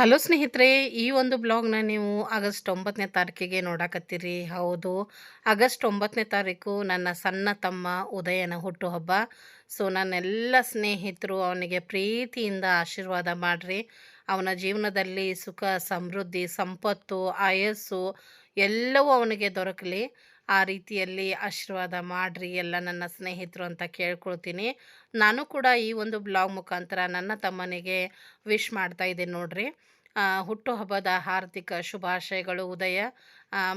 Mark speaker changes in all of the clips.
Speaker 1: Hello ಸ್ನೇಹಿತರೆ, ಈ ಒಂದು ಬ್ಲಾಗ್ನ ನೀವು ಆಗಸ್ಟ್ ಒಂಬತ್ತನೇ ತಾರೀಕಿಗೆ ನೋಡಾಕತ್ತೀರಿ. ಹೌದು, ಆಗಸ್ಟ್ ಒಂಬತ್ತನೇ ತಾರೀಕು ನನ್ನ ಸಣ್ಣ ತಮ್ಮ ಉದಯನ ಹುಟ್ಟುಹಬ್ಬ. ಸೊ, ನನ್ನೆಲ್ಲ ಸ್ನೇಹಿತರು ಅವನಿಗೆ ಪ್ರೀತಿಯಿಂದ ಆಶೀರ್ವಾದ ಮಾಡಿರಿ. ಅವನ ಜೀವನದಲ್ಲಿ ಸುಖ, ಸಮೃದ್ಧಿ, ಸಂಪತ್ತು, ಆಯಸ್ಸು ಎಲ್ಲವೂ ಅವನಿಗೆ ದೊರಕಲಿ. ಆ ರೀತಿಯಲ್ಲಿ ಆಶೀರ್ವಾದ ಮಾಡಿರಿ, ಎಲ್ಲ ನನ್ನ ಸ್ನೇಹಿತರು ಅಂತ ಕೇಳ್ಕೊಳ್ತೀನಿ. ನಾನು ಕೂಡ ಈ ಒಂದು ಬ್ಲಾಗ್ ಮುಖಾಂತರ ನನ್ನ ತಮ್ಮನಿಗೆ ವಿಶ್ ಮಾಡ್ತಾ ಇದ್ದೀನಿ ನೋಡ್ರಿ. ಹುಟ್ಟುಹಬ್ಬದ ಹಾರ್ದಿಕ ಶುಭಾಶಯಗಳು, Udaya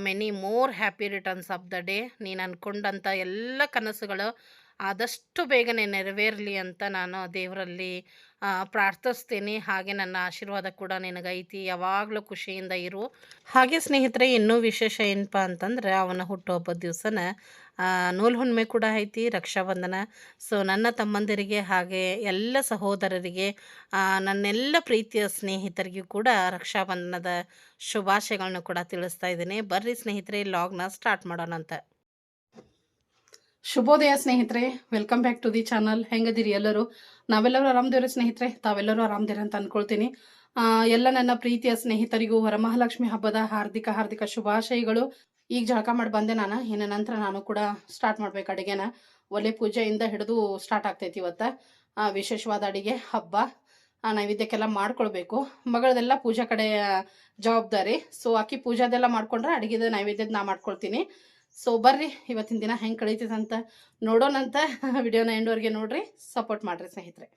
Speaker 1: many more happy returns of the day. ನೀನು ಅಂದ್ಕೊಂಡಂಥ ಎಲ್ಲ ಕನಸುಗಳು ಆದಷ್ಟು ಬೇಗನೆ ನೆರವೇರಲಿ ಅಂತ ನಾನು ದೇವರಲ್ಲಿ ಪ್ರಾರ್ಥಿಸ್ತೀನಿ. ಹಾಗೆ ನನ್ನ ಆಶೀರ್ವಾದ ಕೂಡ ನಿನಗೈತಿ. ಯಾವಾಗಲೂ ಖುಷಿಯಿಂದ ಇರು. ಹಾಗೆ ಸ್ನೇಹಿತರೆ, ಇನ್ನೂ ವಿಶೇಷ ಏನಪ್ಪ ಅಂತಂದ್ರೆ, ಅವನ ಹುಟ್ಟುಹಬ್ಬದ ದಿವಸನ ನೂಲು ಹುಣ್ಮೆ ಕೂಡ ಐತಿ, ರಕ್ಷಾಬಂಧನ. ಸೊ ನನ್ನ ತಮ್ಮಂದಿರಿಗೆ ಹಾಗೆ ಎಲ್ಲ ಸಹೋದರರಿಗೆ ನನ್ನೆಲ್ಲ ಪ್ರೀತಿಯ ಸ್ನೇಹಿತರಿಗೂ ಕೂಡ ರಕ್ಷಾಬಂಧನದ ಶುಭಾಶಯಗಳನ್ನ ಕೂಡ ತಿಳಿಸ್ತಾ ಇದ್ದೀನಿ. ಬರ್ರಿ ಸ್ನೇಹಿತರೆ ಲಾಗ್ನ ಸ್ಟಾರ್ಟ್ ಮಾಡೋಣ ಅಂತ.
Speaker 2: ಶುಭೋದಯ ಸ್ನೇಹಿತರೆ welcome back to the channel ಹೆಂಗದಿರಿ ಎಲ್ಲರೂ? ನಾವೆಲ್ಲರೂ ಆರಾಮದೇವ್ರಿ ಸ್ನೇಹಿತರೆ, ತಾವೆಲ್ಲರೂ ಆರಾಮದಿರಿ ಅಂತ ಅನ್ಕೊಳ್ತೀನಿ. ಎಲ್ಲ ನನ್ನ ಪ್ರೀತಿಯ ಸ್ನೇಹಿತರಿಗೂ ವರಮಹಾಲಕ್ಷ್ಮಿ ಹಬ್ಬದ ಹಾರ್ದಿಕ ಹಾರ್ದಿಕ ಶುಭಾಶಯಗಳು. ಈಗ ಜಳಕ ಮಾಡಿ ಬಂದೆ ನಾನು. ಇನ್ನು ನಂತರ ನಾನು ಕೂಡ ಸ್ಟಾರ್ಟ್ ಮಾಡ್ಬೇಕು ಅಡುಗೆನ. ಒಲೆ ಪೂಜೆಯಿಂದ ಹಿಡಿದು ಸ್ಟಾರ್ಟ್ ಆಗ್ತೈತಿ ಇವತ್ತು. ವಿಶೇಷವಾದ ಅಡಿಗೆ ಹಬ್ಬ. ನೈವೇದ್ಯಕ್ಕೆಲ್ಲ ಮಾಡ್ಕೊಳ್ಬೇಕು. ಮಗಳದೆಲ್ಲ ಪೂಜಾ ಕಡೆ ಜವಾಬ್ದಾರಿ. ಸೊ ಆಕಿ ಪೂಜಾದೆಲ್ಲ ಮಾಡ್ಕೊಂಡ್ರೆ ಅಡಿಗೆದ ನೈವೇದ್ಯದ ನಾ ಮಾಡ್ಕೊಳ್ತೀನಿ. ಸೊ ಬರ್ರಿ ಇವತ್ತಿನ ದಿನ ಹೆಂಗೆ ಕಳೀತೈತೆ ಅಂತ ನೋಡೋಣಂತ ವಿಡಿಯೋನ ಎಂಡ್ವರೆಗೆ ನೋಡ್ರಿ ಸಪೋರ್ಟ್ ಮಾಡ್ರಿ ಸ್ನೇಹಿತರೆ.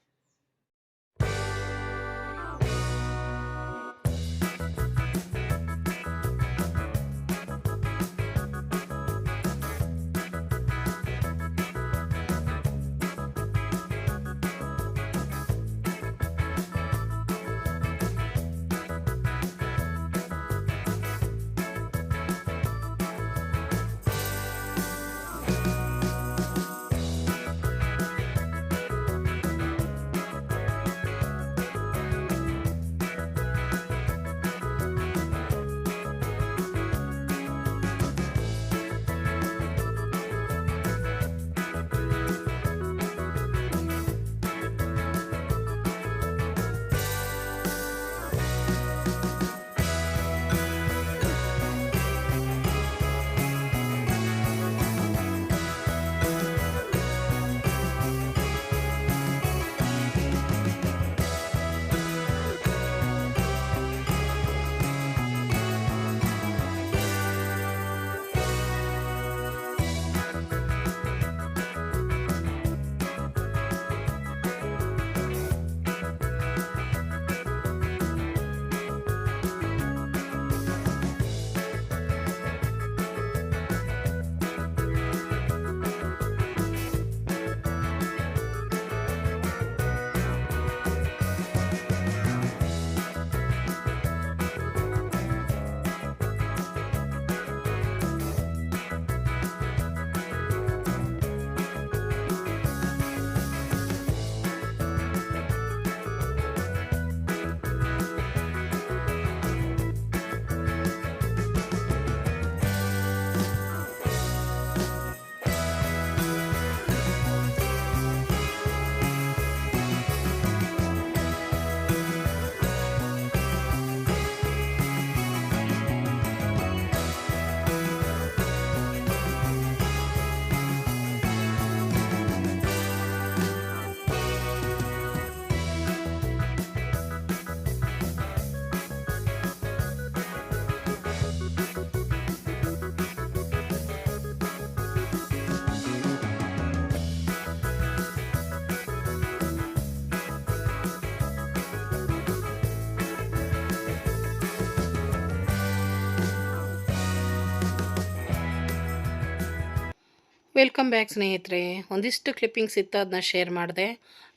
Speaker 1: ವೆಲ್ಕಮ್ ಬ್ಯಾಕ್ ಸ್ನೇಹಿತರೆ, ಒಂದಿಷ್ಟು ಕ್ಲಿಪ್ಪಿಂಗ್ಸ್ ಇತ್ತು ಅದನ್ನ ಶೇರ್ ಮಾಡಿದೆ.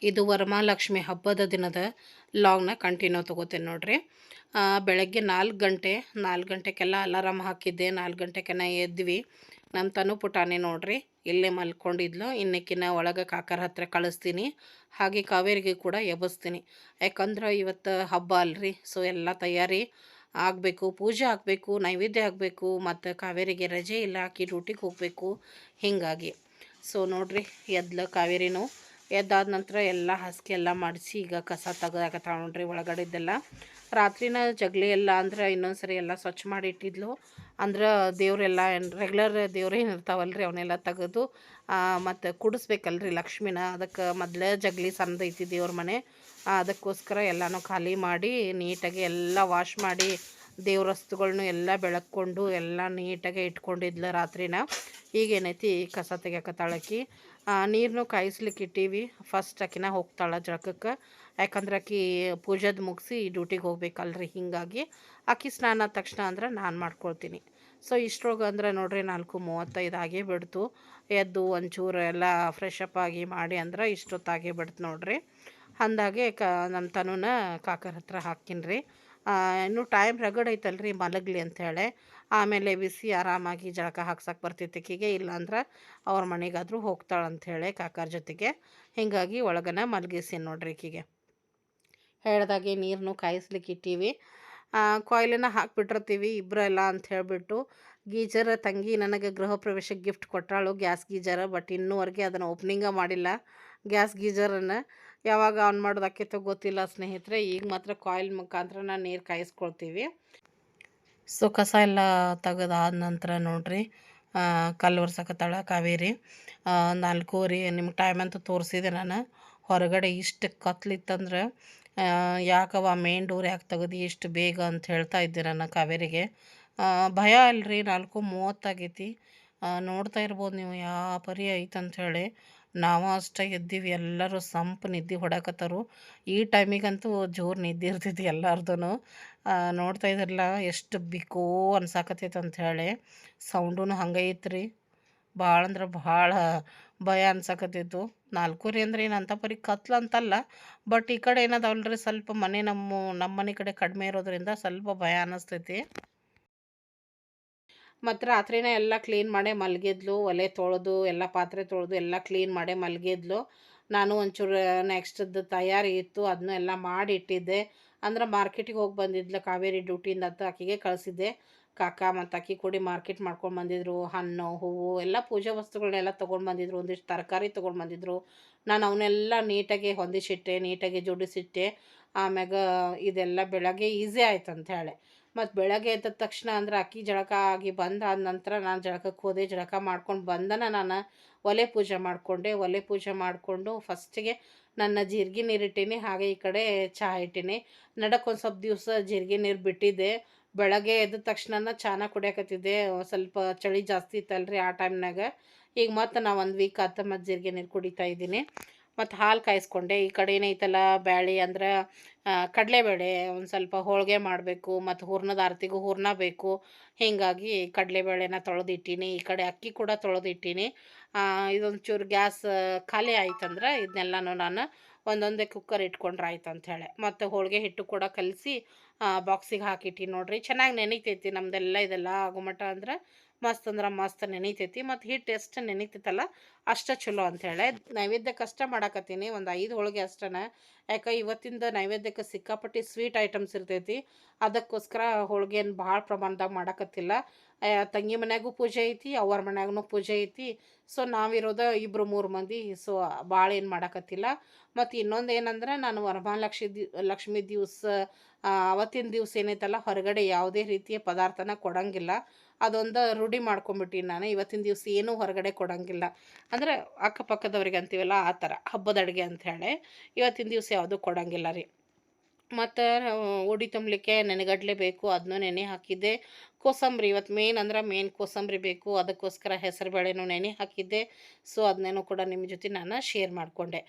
Speaker 1: ಇದು ವರಮಹಾಲಕ್ಷ್ಮಿ ಹಬ್ಬದ ದಿನದ ಲಾಂಗ್ನ ಕಂಟಿನ್ಯೂ ತೊಗೋತೇನೆ ನೋಡ್ರಿ. ಬೆಳಗ್ಗೆ ನಾಲ್ಕು ಗಂಟೆ, ನಾಲ್ಕು ಗಂಟೆಗೆಲ್ಲ ಅಲಾರಾಮ್ ಹಾಕಿದ್ದೆ, ನಾಲ್ಕು ಗಂಟೆಗೆನ ಎದ್ವಿ. ನಮ್ಮ ತನು ಪುಟಾನೆ ನೋಡ್ರಿ, ಇಲ್ಲೇ ಮಲ್ಕೊಂಡಿದ್ಲು. ಇನ್ನಕ್ಕಿನ್ನ ಒಳಗೆ ಕಾಕರ ಹತ್ರ ಕಳಿಸ್ತೀನಿ. ಹಾಗೆ ಕಾವೇರಿಗೆ ಕೂಡ ಎಬ್ಬಿಸ್ತೀನಿ. ಯಾಕಂದ್ರೆ ಇವತ್ತು ಹಬ್ಬ ಅಲ್ರಿ ಸೊ ಎಲ್ಲ ತಯಾರಿ ಆಗಬೇಕು, ಪೂಜೆ ಆಗಬೇಕು, ನೈವೇದ್ಯ ಆಗಬೇಕು, ಮತ್ತು ಕಾವೇರಿಗೆ ರಜೆ ಇಲ್ಲ, ಹಾಕಿ ಡ್ಯೂಟಿಗೆ ಹೋಗಬೇಕು, ಹೀಗಾಗಿ. ಸೊ ನೋಡ್ರಿ, ಎದ್ಲ ಕಾವೇರಿನೂ, ಎದ್ದಾದ ನಂತರ ಎಲ್ಲ ಹಾಸಿಗೆ ಎಲ್ಲ ಮಾಡಿಸಿ ಈಗ ಕಸ ತೆಗ್ದಾಕತ್ತಾಳ ನೋಡ್ರಿ ಒಳಗಡೆದ್ದೆಲ್ಲ. ರಾತ್ರಿನ ಜಗಲಿ ಎಲ್ಲ ಅಂದ್ರೆ ಇನ್ನೊಂದು ಸರಿ ಎಲ್ಲ ಸ್ವಚ್ಛ ಮಾಡಿ ಇಟ್ಟಿದ್ಲು. ಅಂದ್ರೆ ದೇವರೆಲ್ಲ ರೆಗ್ಯುಲರ್ ದೇವ್ರೇನು ಇರ್ತಾವಲ್ರಿ ಅವನ್ನೆಲ್ಲ ತೆಗೆದು ಮತ್ತು ಕುಡಿಸ್ಬೇಕಲ್ರಿ ಲಕ್ಷ್ಮಿನ. ಅದಕ್ಕೆ ಮೊದಲೇ ಜಗಲಿ ಸಣ್ಣದೈತಿ ದೇವ್ರ ಮನೆ. ಅದಕ್ಕೋಸ್ಕರ ಎಲ್ಲನೂ ಖಾಲಿ ಮಾಡಿ ನೀಟಾಗಿ ಎಲ್ಲ ವಾಶ್ ಮಾಡಿ ದೇವ್ರ ಎಲ್ಲ ಬೆಳಕೊಂಡು ಎಲ್ಲ ನೀಟಾಗೆ ಇಟ್ಕೊಂಡಿದ್ಲ ರಾತ್ರಿನ. ಈಗೇನೈತಿ, ಕಸ ತೆಗಿಯಕತ್ತಾಳಕ್ಕಿ ನೀರನ್ನು ಕಾಯಿಸ್ಲಿಕ್ಕೆ ಇಟ್ಟೀವಿ. ಫಸ್ಟ್ ಆಕಿನ ಹೋಗ್ತಾಳೆ ಜಳಕಕ್ಕೆ. ಯಾಕಂದ್ರೆ ಆಕಿ ಪೂಜೆದು ಮುಗಿಸಿ ಡ್ಯೂಟಿಗೆ ಹೋಗ್ಬೇಕಲ್ರಿ ಹೀಗಾಗಿ. ಆಕಿ ಸ್ನಾನ ತಕ್ಷಣ ಅಂದ್ರೆ ನಾನು ಮಾಡ್ಕೊಳ್ತೀನಿ. ಸೊ ಇಷ್ಟ್ರೊಳಗೆ ಅಂದ್ರೆ ನೋಡ್ರಿ ನಾಲ್ಕು ಮೂವತ್ತೈದು ಆಗೇ ಬಿಡ್ತು. ಎದ್ದು ಒಂಚೂರು ಎಲ್ಲ ಫ್ರೆಶ್ ಅಪ್ ಆಗಿ ಮಾಡಿ ಅಂದ್ರೆ ಇಷ್ಟೊತ್ತಾಗೇ ಬಿಡ್ತು ನೋಡ್ರಿ. ಅಂದಾಗೆ ಕ ನಮ್ಮ ತನುನ ಕಾಕರ ಹತ್ರ ಹಾಕಿನ್ರಿ ಇನ್ನೂ ಟೈಮ್ ರಗಡ್ ಐತಲ್ರಿ ಮಲಗಲಿ ಅಂಥೇಳಿ ಆಮೇಲೆ ಬಿಸಿ ಆರಾಮಾಗಿ ಜಳಕ ಹಾಕ್ಸಕ್ಕೆ ಬರ್ತಿತ್ತು ಆಕಿಗೆ ಇಲ್ಲಾಂದ್ರೆ ಅವ್ರ ಮನೆಗಾದರೂ ಹೋಗ್ತಾಳೆ ಅಂಥೇಳಿ ಕಾಕರ ಜೊತೆಗೆ. ಹೀಗಾಗಿ ಒಳಗನ ಮಲಗಿಸಿ ನೋಡ್ರಿ ಆಕಿಗೆ ಹೇಳ್ದಾಗೆ ನೀರನ್ನು ಕಾಯಿಸ್ಲಿಕ್ಕೆ ಇಟ್ಟೀವಿ. ಹಾಕಿಬಿಟ್ಟಿರ್ತೀವಿ ಹಾಕ್ಬಿಟ್ಟಿರ್ತೀವಿ ಇಬ್ಬರಲ್ಲ ಅಂತ ಹೇಳಿಬಿಟ್ಟು ಗೀಜರ್ ತಂಗಿ ನನಗೆ ಗೃಹ ಪ್ರವೇಶಕ್ಕೆ ಗಿಫ್ಟ್ ಕೊಟ್ಟಾಳು. ಗ್ಯಾಸ್ ಗೀಜರ್ ಬಟ್ ಇನ್ನೂವರೆಗೆ ಅದನ್ನು ಓಪನಿಂಗ ಮಾಡಿಲ್ಲ. ಗ್ಯಾಸ್ ಗೀಜರನ್ನು ಯಾವಾಗ ಆನ್ ಮಾಡೋದಕ್ಕೆ ಗೊತ್ತಿಲ್ಲ ಸ್ನೇಹಿತರೆ. ಈಗ ಮಾತ್ರ ಕಾಯಿಲ್ ಮುಖಾಂತರ ನಾನು ನೀರು ಕಾಯಿಸ್ಕೊಳ್ತೀವಿ. ಸೊ ಕಸ ಎಲ್ಲ ತೆಗೆದಾದ ನಂತರ ನೋಡ್ರಿ ಕಲ್ಲು ಒರ್ಸಕತ್ತಾಳ ಕಾವೇರಿ ನಾಲ್ಕೂವರೆ ನಿಮ್ಗೆ ಟೈಮ್ ಅಂತ ತೋರಿಸಿದೆ ನಾನು. ಹೊರಗಡೆ ಇಷ್ಟು ಕತ್ಲಿತ್ತಂದ್ರೆ ಯಾಕವ ಮೇನ್ ಡೋರ್ ಯಾಕೆ ತೆಗೆದು, ಇಷ್ಟು ಬೇಗ ಅಂತ ಹೇಳ್ತಾ ಇದ್ದೆ ನಾನು ಕಾವೇರಿಗೆ. ಭಯ ಅಲ್ರಿ ನಾಲ್ಕು ಮೂವತ್ತಾಗೈತಿ ನೋಡ್ತಾ ಇರ್ಬೋದು ನೀವು ಯಾವ ಪರಿ ಐತಂತ ಹೇಳಿ. ನಾವು ಅಷ್ಟೇ ಇದ್ದೀವಿ, ಎಲ್ಲರೂ ಸಂಪ್ ನಿದ್ದೆ ಹೊಡಕತ್ತರು. ಈ ಟೈಮಿಗಂತೂ ಜೋರು ನಿದ್ದೆ ಇರ್ತೈತಿ ಎಲ್ಲಾರ್ದು ನೋಡ್ತಾ ಇದ್ರಲ್ಲ ಎಷ್ಟು ಬಿಕೋ ಅನ್ಸಾಕತ್ತೈತೆ ಅಂತ ಹೇಳಿ. ಸೌಂಡೂ ಹಂಗೆ ಐತ್ರಿ. ಭಾಳ ಅಂದ್ರೆ ಭಾಳ ಭಯ ಅನ್ಸಕತ್ತಿತ್ತು ನಾಲ್ಕೂರಿ ಅಂದ್ರೆ ಏನು ಅಂತ ಪರಿ ಕತ್ಲು ಅಂತಲ್ಲ, ಬಟ್ ಈ ಕಡೆ ಏನದವಲ್ರಿ ಸ್ವಲ್ಪ ಮನೆ ನಮ್ಮ ನಮ್ಮ ಮನೆ ಕಡೆ ಕಡಿಮೆ ಇರೋದ್ರಿಂದ ಸ್ವಲ್ಪ ಭಯ ಅನ್ನಿಸ್ತೈತಿ ಮತ್ತು ರಾತ್ರಿನೇ ಎಲ್ಲ ಕ್ಲೀನ್ ಮಾಡೇ ಮಲಗಿದ್ಲು, ಒಲೆ ತೊಳೆದು, ಎಲ್ಲ ಪಾತ್ರೆ ತೊಳೆದು, ಎಲ್ಲ ಕ್ಲೀನ್ ಮಾಡೇ ಮಲಗಿದ್ಲು. ನಾನು ಒಂಚೂರು ನೆಕ್ಸ್ಟ್ದು ತಯಾರಿ ಇತ್ತು ಅದನ್ನ ಎಲ್ಲ ಮಾಡಿ ಇಟ್ಟಿದ್ದೆ ಅಂದ್ರೆ ಮಾರ್ಕೆಟಿಗೆ ಹೋಗಿ ಬಂದಿದ್ಲು, ಕಾವೇರಿ ಡ್ಯೂಟಿಯಿಂದ ಅಂತ ಆಕಿಗೆ ಕಳಿಸಿದ್ದೆ. ಕಾಕ ಮತ್ತು ಅಕ್ಕಿ ಕೂಡಿ ಮಾರ್ಕೆಟ್ ಮಾಡ್ಕೊಂಡು ಬಂದಿದ್ರು, ಹಣ್ಣು, ಹೂವು, ಎಲ್ಲ ಪೂಜಾ ವಸ್ತುಗಳನ್ನೆಲ್ಲ ತೊಗೊಂಡು ಬಂದಿದ್ರು, ಒಂದಿಷ್ಟು ತರಕಾರಿ ತೊಗೊಂಡು ಬಂದಿದ್ರು. ನಾನು ಅವನ್ನೆಲ್ಲ ನೀಟಾಗಿ ಹೊಂದಿಸಿಟ್ಟೆ, ನೀಟಾಗಿ ಜೋಡಿಸಿಟ್ಟೆ. ಆಮ್ಯಾಗ ಇದೆಲ್ಲ ಬೆಳಗ್ಗೆ ಈಸಿ ಆಯ್ತು ಅಂತ ಹೇಳಿ. ಮತ್ತು ಬೆಳಗ್ಗೆ ಎದ್ದ ತಕ್ಷಣ ಅಂದ್ರೆ ಅಕ್ಕಿ ಜಳಕ ಆಗಿ ಬಂದಾದ ನಂತರ ನಾನು ಜಳಕಕ್ಕೆ ಹೋದೆ, ಜಳಕ ಮಾಡ್ಕೊಂಡು ಬಂದನ ನಾನು ಒಲೆ ಪೂಜೆ ಮಾಡಿಕೊಂಡೆ, ಒಲೆ ಪೂಜೆ ಮಾಡಿಕೊಂಡು ಫಸ್ಟಿಗೆ ನನ್ನ ಜೀರಿಗೆ ನೀರು ಇಟ್ಟೀನಿ, ಹಾಗೆ ಈ ಕಡೆ ಚಹಾ ಇಟ್ಟೀನಿ. ನಡಕ್ಕೊಂದು ಸ್ವಲ್ಪ ದಿವಸ ಜೀರಿಗೆ ನೀರು ಬಿಟ್ಟಿದ್ದೆ. ಬೆಳಗ್ಗೆ ಎದ್ದ ತಕ್ಷಣ ಚಾನ ಕುಡಿಯಕತ್ತಿದ್ದೆ, ಸ್ವಲ್ಪ ಚಳಿ ಜಾಸ್ತಿ ಇತ್ತಲ್ರಿ ಆ ಟೈಮ್ನಾಗ ಈಗ ಮತ್ತೆ ನಾ ಒಂದು ವೀಕ್ ಆತ ಮತ್ತು ಜೀರಿಗೆ ನೀರು ಕುಡಿತಾ ಇದ್ದೀನಿ. ಮತ್ತು ಹಾಲು ಕಾಯಿಸ್ಕೊಂಡೆ. ಈ ಕಡೆ ಏನೈತಲ್ಲ, ಬ್ಯಾಳಿ ಅಂದ್ರೆ ಕಡಲೆಬೇಳೆ ಒಂದು ಸ್ವಲ್ಪ ಹೋಳಿಗೆ ಮಾಡಬೇಕು, ಮತ್ತು ಹೂರ್ಣದ ಆರತಿಗೂ ಹೂರ್ಣ ಬೇಕು. ಹೀಗಾಗಿ ಕಡಲೆಬೇಳೆನ ತೊಳೆದಿಟ್ಟೀನಿ. ಈ ಕಡೆ ಅಕ್ಕಿ ಕೂಡ ತೊಳೆದಿಟ್ಟೀನಿ. ಇದೊಂದು ಚೂರು ಗ್ಯಾಸ್ ಖಾಲಿ ಆಯ್ತಂದ್ರೆ ಇದನ್ನೆಲ್ಲನೂ ನಾನು ಒಂದೊಂದೇ ಕುಕ್ಕರ್ ಇಟ್ಕೊಂಡ್ರೆ ಆಯ್ತು ಅಂಥೇಳಿ ಮತ್ತು ಹೋಳಿಗೆ ಹಿಟ್ಟು ಕೂಡ ಕಲಸಿ ಬಾಕ್ಸಿಗೆ ಹಾಕಿಟ್ಟಿನಿ ನೋಡ್ರಿ. ಚೆನ್ನಾಗಿ ನೆನೀತೈತಿ ನಮ್ದೆಲ್ಲ, ಇದೆಲ್ಲ ಆಗುಮಟ ಅಂದ್ರೆ ಮಸ್ತ್ ಅಂದ್ರೆ ಮಸ್ತ್ ನೆನಿತೈತಿ ಮತ್ತು ಹಿಟ್ಟು ಎಷ್ಟು ನೆನಿತೈತಲ್ಲ ಅಷ್ಟು ಚಲೋ ಅಂಥೇಳಿ ನೈವೇದ್ಯಕ್ಕೆ ಅಷ್ಟೇ ಮಾಡಾಕತ್ತೀನಿ ಒಂದು ಐದು ಹೋಳಿಗೆ ಅಷ್ಟನ. ಯಾಕೆ ಇವತ್ತಿಂದ ನೈವೇದ್ಯಕ್ಕೆ ಸಿಕ್ಕಾಪಟ್ಟಿ ಸ್ವೀಟ್ ಐಟಮ್ಸ್ ಇರ್ತೈತಿ. ಅದಕ್ಕೋಸ್ಕರ ಹೋಳ್ಗೆನ ಭಾಳ ಪ್ರಮಾಣದಾಗ ಮಾಡಾಕತ್ತಿಲ್ಲ. ತಂಗಿ ಮನ್ಯಾಗೂ ಪೂಜೆ ಐತಿ ಅವ್ರ ಮನ್ಯಾಗೂ ಪೂಜೆ ಐತಿ. ಸೊ ನಾವಿರೋದು ಇಬ್ಬರು ಮೂರು ಮಂದಿ ಸೊ ಭಾಳ ಏನು ಮಾಡಾಕತ್ತಿಲ್ಲ. ಮತ್ತು ಇನ್ನೊಂದು ಏನಂದ್ರೆ ನಾನು ವರಮಹಾಲಕ್ಷ್ಮಿ ದಿ, ಲಕ್ಷ್ಮಿ ದಿವಸ ಅವತ್ತಿನ ದಿವಸ ಏನೈತಲ್ಲ ಹೊರಗಡೆ ಯಾವುದೇ ರೀತಿಯ ಪದಾರ್ಥನ ಕೊಡಂಗಿಲ್ಲ. ಅದೊಂದು ರೂಢಿ ಮಾಡ್ಕೊಂಬಿಟ್ಟಿನಿ ನಾನು. ಇವತ್ತಿನ ದಿವಸ ಏನೂ ಹೊರಗಡೆ ಕೊಡೋಂಗಿಲ್ಲ. ಅಂದರೆ ಅಕ್ಕಪಕ್ಕದವ್ರಿಗೆ ಅಂತೀವಲ್ಲ, ಆ ಥರ ಹಬ್ಬದ ಅಡುಗೆ ಅಂಥೇಳಿ ಇವತ್ತಿನ ದಿವಸ ಯಾವುದೂ ಕೊಡೋಂಗಿಲ್ಲ ರೀ. ಮತ್ತು ಉಡಿ ತುಂಬಲಿಕ್ಕೆ ನೆನೆಗಡಲೆ ಬೇಕು ಅದನ್ನೂ ನೆನೆ ಹಾಕಿದ್ದೆ. ಕೋಸಂಬರಿ ಇವತ್ತು ಮೇನ್ ಅಂದ್ರೆ ಮೇನ್ ಕೋಸಂಬರಿ ಬೇಕು. ಅದಕ್ಕೋಸ್ಕರ ಹೆಸರುಬೇಳೆನೂ ನೆನೆ ಹಾಕಿದ್ದೆ. ಸೊ ಅದನ್ನೇನು ಕೂಡ ನಿಮ್ಮ ಜೊತೆ ನಾನು ಶೇರ್ ಮಾಡಿಕೊಂಡೆ.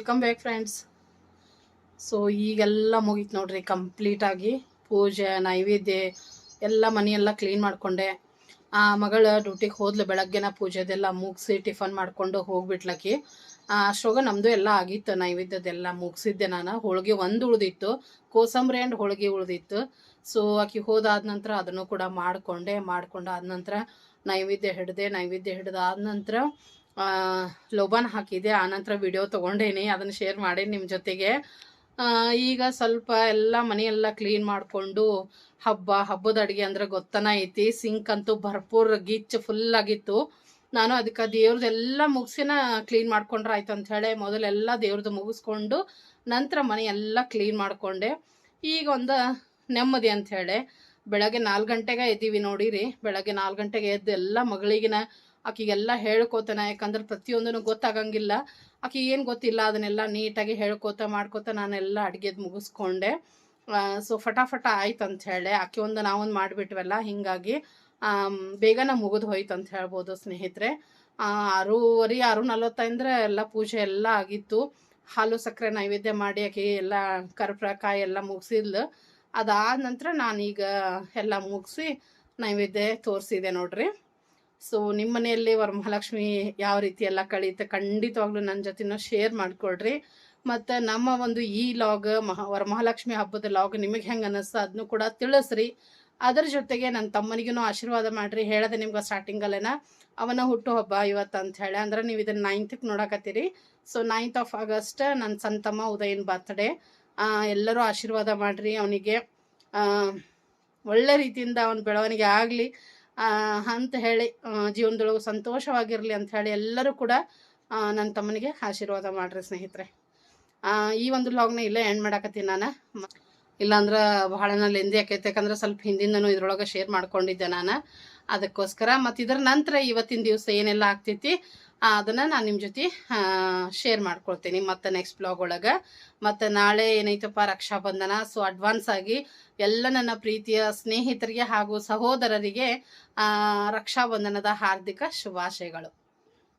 Speaker 2: ವೆಲ್ಕಮ್ ಬ್ಯಾಕ್ ಫ್ರೆಂಡ್ಸ್ ಸೊ ಈಗೆಲ್ಲ ಮುಗೀತು ನೋಡ್ರಿ ಕಂಪ್ಲೀಟಾಗಿ ಪೂಜೆ, ನೈವೇದ್ಯ, ಎಲ್ಲ ಮನೆಯೆಲ್ಲ ಕ್ಲೀನ್ ಮಾಡಿಕೊಂಡೆ. ಆ ಮಗಳ ಡ್ಯೂಟಿಗೆ ಹೋದ್ಲು ಬೆಳಗ್ಗೆನ ಪೂಜೆದೆಲ್ಲ ಮುಗಿಸಿ ಟಿಫನ್ ಮಾಡಿಕೊಂಡು ಹೋಗ್ಬಿಟ್ಲಕ್ಕಿ ಅಷ್ಟೊಗ ನಮ್ಮದು ಎಲ್ಲ ಆಗಿತ್ತು ನೈವೇದ್ಯದೆಲ್ಲ ಮುಗಿಸಿದ್ದೆ ನಾನು. ಹೋಳಿಗೆ ಒಂದು ಉಳ್ದಿತ್ತು, ಕೋಸಂಬರಿ ಆ್ಯಂಡ್ ಹೋಳಿಗೆ ಉಳ್ದಿತ್ತು. ಸೊ ಆಕಿ ಹೋದಾದ ನಂತರ ಅದನ್ನು ಕೂಡ ಮಾಡಿಕೊಂಡೆ, ಮಾಡ್ಕೊಂಡಾದ ನಂತರ ನೈವೇದ್ಯ ಹಿಡ್ದೆ, ನೈವೇದ್ಯ ಹಿಡ್ದಾದ ನಂತರ ಲೋಬಾನ್ ಹಾಕಿದೆ. ಆನಂತರ ವಿಡಿಯೋ ತೊಗೊಂಡೇನಿ. ಅದನ್ನು ಶೇರ್ ಮಾಡಿ ನಿಮ್ಮ ಜೊತೆಗೆ. ಈಗ ಸ್ವಲ್ಪ ಎಲ್ಲ ಮನೆಯೆಲ್ಲ ಕ್ಲೀನ್ ಮಾಡಿಕೊಂಡು ಹಬ್ಬ, ಹಬ್ಬದ ಅಡುಗೆ ಅಂದ್ರೆ ಗೊತ್ತನ ಐತಿ. ಸಿಂಕ್ ಅಂತೂ ಭರ್ಪೂರ್ ಗಿಚ್ಚು ಫುಲ್ ಆಗಿತ್ತು. ನಾನು ಅದಕ್ಕೆ ದೇವ್ರದ್ದೆಲ್ಲ ಮುಗಿಸಿನ ಕ್ಲೀನ್ ಮಾಡ್ಕೊಂಡ್ರೆ ಆಯ್ತು ಅಂತ ಹೇಳಿ ಮೊದಲೆಲ್ಲ ದೇವ್ರದ್ದು ಮುಗಿಸ್ಕೊಂಡು ನಂತರ ಮನೆ ಎಲ್ಲ ಕ್ಲೀನ್ ಮಾಡಿಕೊಂಡೆ. ಈಗ ಒಂದು ನೆಮ್ಮದಿ ಅಂಥೇಳಿ ಬೆಳಗ್ಗೆ ನಾಲ್ಕು ಗಂಟೆಗೆ ಎದ್ದೀವಿ ನೋಡಿರಿ. ಬೆಳಗ್ಗೆ ನಾಲ್ಕು ಗಂಟೆಗೆ ಎದ್ದು ಎಲ್ಲ ಮಗಳಿಗಿನ ಆಕಿಗೆಲ್ಲ ಹೇಳ್ಕೋತಾನೆ ಯಾಕಂದ್ರೆ ಪ್ರತಿಯೊಂದನ್ನು ಗೊತ್ತಾಗಂಗಿಲ್ಲ. ಆಕಿ ಏನು ಗೊತ್ತಿಲ್ಲ, ಅದನ್ನೆಲ್ಲ ನೀಟಾಗಿ ಹೇಳ್ಕೋತ, ಮಾಡ್ಕೋತ ನಾನೆಲ್ಲ ಅಡುಗೆದು ಮುಗಿಸ್ಕೊಂಡೆ. ಸೊ ಫಟಾಫಟ ಆಯ್ತು ಅಂತ ಹೇಳಿ. ಆಕೆ ಒಂದು ನಾವೊಂದು ಮಾಡಿಬಿಟ್ವಲ್ಲ, ಹಿಂಗಾಗಿ ಬೇಗನೆ ಮುಗಿದು ಹೋಯ್ತು ಅಂತ ಹೇಳ್ಬೋದು ಸ್ನೇಹಿತರೆ. ಆರೂವರೆ, ಆರು ನಲ್ವತ್ತಂದ್ರೆ ಎಲ್ಲ ಪೂಜೆ ಎಲ್ಲ ಆಗಿತ್ತು. ಹಾಲು ಸಕ್ಕರೆ ನೈವೇದ್ಯ ಮಾಡಿ ಆಕೆ ಎಲ್ಲ ಕರ್ಪ್ರ, ಕಾಯಿ ಎಲ್ಲ ಮುಗಿಸಿದ್ಲು. ಅದಾದ ನಂತರ ನಾನೀಗ ಎಲ್ಲ ಮುಗಿಸಿ ನೈವೇದ್ಯ ತೋರಿಸಿದೆ ನೋಡ್ರಿ. ಸೊ ನಿಮ್ಮ ಮನೆಯಲ್ಲಿ ವರಮಹಾಲಕ್ಷ್ಮಿ ಯಾವ ರೀತಿ ಎಲ್ಲ ಕಳೀತೆ ಖಂಡಿತವಾಗ್ಲೂ ನನ್ನ ಜೊತೆನೂ ಶೇರ್ ಮಾಡಿಕೊಡ್ರಿ. ಮತ್ತು ನಮ್ಮ ಒಂದು ಈ ಲಾಗ್ ಮಹಾ, ವರಮಹಾಲಕ್ಷ್ಮಿ ಹಬ್ಬದ ಲಾಗ್ ನಿಮಗೆ ಹೆಂಗೆ ಅನ್ನಿಸ್ತು ಅದನ್ನು ಕೂಡ ತಿಳಿಸ್ರಿ. ಅದರ ಜೊತೆಗೆ ನನ್ನ ತಮ್ಮನಿಗೂ ಆಶೀರ್ವಾದ ಮಾಡಿರಿ. ಹೇಳದೆ ನಿಮ್ಗೆ ಸ್ಟಾರ್ಟಿಂಗಲ್ಲೇನ ಅವನ ಹುಟ್ಟು ಹಬ್ಬ ಇವತ್ತು ಅಂತ ಹೇಳಿ. ಅಂದ್ರೆ ನೀವು ಇದನ್ನು ನೈನ್ತ್ಗೆ ನೋಡಕತ್ತೀರಿ. ಸೊ ನೈನ್ತ್ ಆಫ್ ಆಗಸ್ಟ್ ನನ್ನ ಸಂತಮ್ಮ ತಮ್ಮ ಉದಯನ್ ಬರ್ತ್ಡೇ ಎಲ್ಲರೂ ಆಶೀರ್ವಾದ ಮಾಡಿರಿ. ಅವನಿಗೆ ಒಳ್ಳೆ ರೀತಿಯಿಂದ ಅವನ ಬೆಳವಣಿಗೆ ಆಗಲಿ. ಅಂತ ಹೇಳಿ ಜೀವನದೊಳಗೆ ಸಂತೋಷವಾಗಿರಲಿ ಅಂತ ಹೇಳಿ ಎಲ್ಲರೂ ಕೂಡ ನನ್ನ ತಮ್ಮನಿಗೆ ಆಶೀರ್ವಾದ ಮಾಡಿರಿ ಸ್ನೇಹಿತರೆ. ಈ ಒಂದು ಲಾಗ್ನ ಇಲ್ಲೇ ಎಂಡ್ ಮಾಡಾಕತ್ತೀನಿ ನಾನು. ಇಲ್ಲಾಂದ್ರೆ ಬಹಳ ಲೆಂದಿ ಆಕೈತೆ, ಯಾಕಂದ್ರೆ ಸ್ವಲ್ಪ ಹಿಂದಿಂದನೂ ಇದ್ರೊಳಗೆ ಶೇರ್ ಮಾಡ್ಕೊಂಡಿದ್ದೆ ನಾನು. ಅದಕ್ಕೋಸ್ಕರ ಮತ್ತು ಇದರ ನಂತರ ಇವತ್ತಿನ ದಿವಸ ಏನೆಲ್ಲ ಆಗ್ತೈತಿ ಅದನ್ನ ನಾನು ನಿಮ್ಮ ಜೊತೆ ಶೇರ್ ಮಾಡ್ಕೊಳ್ತೀನಿ ಮತ್ತು ನೆಕ್ಸ್ಟ್ ಬ್ಲಾಗ್ ಒಳಗೆ. ಮತ್ತು ನಾಳೆ ಏನೈತಪ್ಪ ರಕ್ಷಾಬಂಧನ ಸೊ ಅಡ್ವಾನ್ಸ್ ಆಗಿ ಎಲ್ಲ ನನ್ನ ಪ್ರೀತಿಯ ಸ್ನೇಹಿತರಿಗೆ ಹಾಗೂ ಸಹೋದರರಿಗೆ ಆ, ರಕ್ಷಾಬಂಧನದ ಹಾರ್ದಿಕ ಶುಭಾಶಯಗಳು.